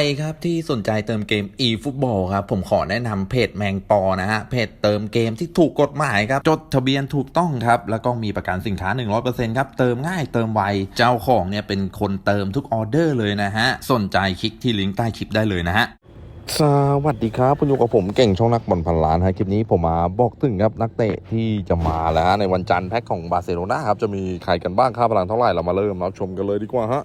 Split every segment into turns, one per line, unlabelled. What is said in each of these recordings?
ใครครับที่สนใจเติมเกม eFootball ครับผมขอแนะนำเพจแมงปอนะฮะเพจเติมเกมที่ถูกกฎหมายครับจดทะเบียนถูกต้องครับแล้วก็มีประกันสินค้า 100%ครับเติมง่ายเติมไวเจ้าของเนี่ยเป็นคนเติมทุกออเดอร์เลยนะฮะสนใจคลิกที่ลิงก์ใต้คลิปได้เลยนะฮะ
สวัสดีครับคุณอยู่กับผมเก่งช่องนักบอลพันล้านฮะคลิปนี้ผมมาบอกถึงครับนักเตะที่จะมาแล้วฮะในวันจันทร์แพ็คของบาร์เซโลนาครับจะมีใครกันบ้างค่าพลังเท่าไหร่เรามาเริ่มรับชมกันเลยดีกว่าฮะ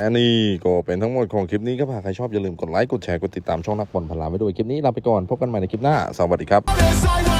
และนี่ก็เป็นทั้งหมดของคลิปนี้ครับหากใครชอบอย่าลืมกดไลค์กดแชร์กดติดตามช่องนักบอลพันล้าไว้ด้วยคลิปนี้ลาไปก่อนพบกันใหม่ในคลิปหน้า สวัสดีครับ